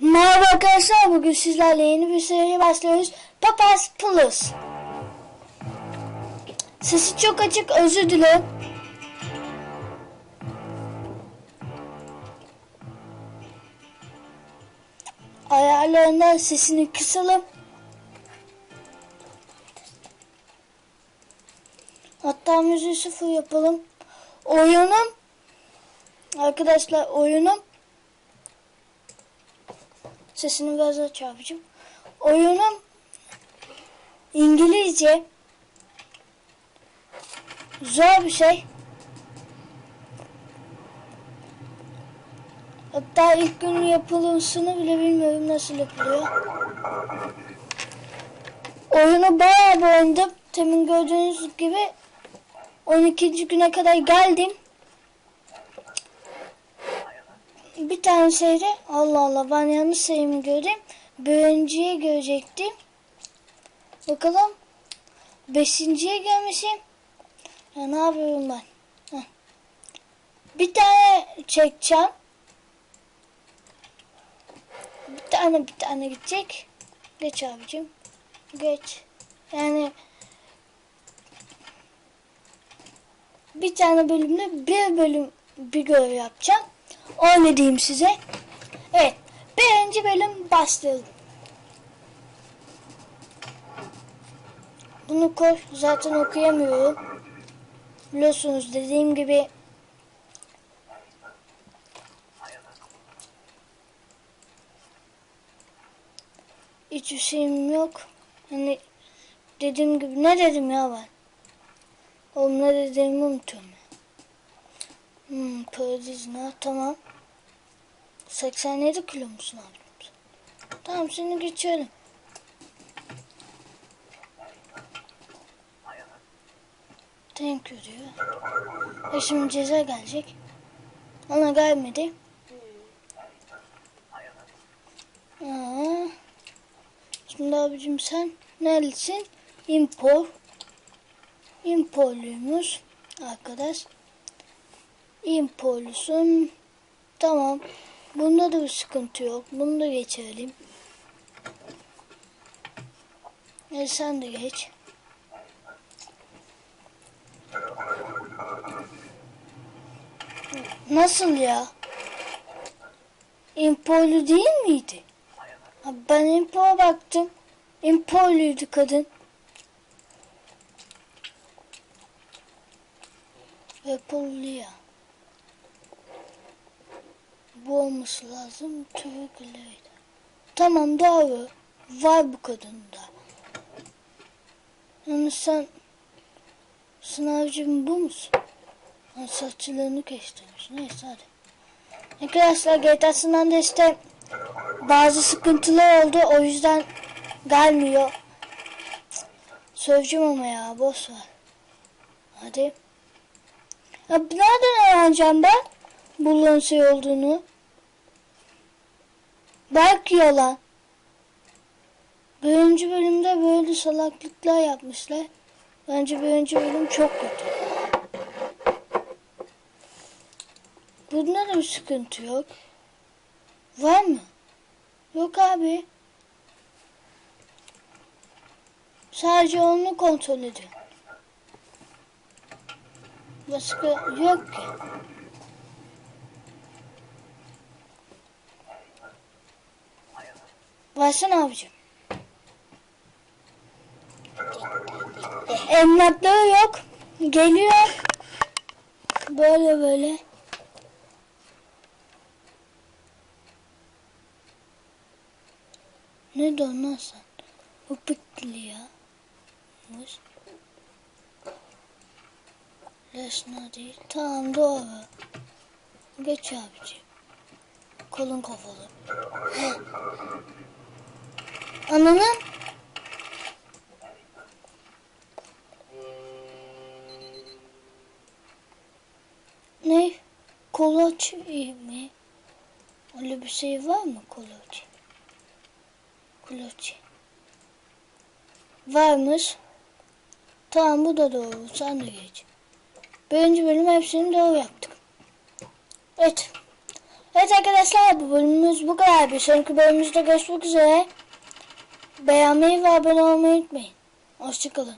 Merhaba arkadaşlar bugün sizlerle yeni bir seriye başlıyoruz. Papas Plus. Sesi çok açık özür dilerim. Ayarlarından sesini kısalım. Hatta müziği sıfır yapalım. Oyunum arkadaşlar oyunum Sesini biraz aç abicim. Oyunum İngilizce zor bir şey. Hatta ilk gün yapılmasını bile bilmiyorum nasıl yapılıyor. Oyunu bayağı beğendim. Temin gördüğünüz gibi 12. güne kadar geldim. bir tane seyre Allah Allah ben yanlış sayımı gördüm. Birinciye görecektim. Bakalım. Beşinciye gelmişim. Ya ne yapıyorum ben? Bir tane çekeceğim. Bir tane bir tane gidecek. Geç abicim. Geç. Yani bir tane bölümde bir bölüm bir görev yapacağım. Öyle diyeyim size. Evet. Birinci bölüm başlayalım. Bunu koy. Zaten okuyamıyorum. Biliyorsunuz dediğim gibi hiç şeyim yok. Hani dediğim gibi ne dedim ya ben? Ne dediğimi unutuyorum. Hmm, Paradizna tamam. 87 kilo musun abi? Tamam seni geçelim. Thank you diyor. E şimdi ceza gelecek. Ona gelmedi. Aa. Şimdi abicim sen neredesin? Impor. Imporluymuş arkadaş. Impolusun. Tamam. Bunda da bir sıkıntı yok. Bunu da geçelim. E sen de geç. Nasıl ya? Impolu değil miydi? Ben Impo'ya baktım. Impoluydu kadın. Repolya. Bu olması lazım. Tüveküleydi. Tamam doğru. Var bu kadında. Yani sen sınavcım bu musun? Ha, saçlarını kestirmiş. Neyse hadi. Arkadaşlar GTA San Andreas'te bazı sıkıntılar oldu. O yüzden gelmiyor. Söveceğim ama ya. Boş ver. Hadi. Ya nereden öğreneceğim ben bunun şey olduğunu? Belki yalan. Birinci bölümde böyle salaklıklar yapmışlar. Bence birinci bölüm çok kötü. Bunda da bir sıkıntı yok. Var mı? Yok abi. Sadece onu kontrol ediyor. Başka yok. Versene abicim. Emlakları yok. Geliyor. Böyle böyle. Ne donlan sen? Bu bitli ya. Mus. Lesna değil. Tamam doğru. Geç abicim. Kolun kafalı. Ananın ne? Kolaç mi? Öyle bir şey var mı kolaç? Kolaç. Varmış. Tamam bu da doğru. Sen de geç. Birinci bölüm hepsini doğru yaptık. Evet. Evet arkadaşlar bu bölümümüz bu kadar. Bir sonraki bölümümüzde görüşmek üzere. Beğenmeyi ve abone olmayı unutmayın. Hoşçakalın.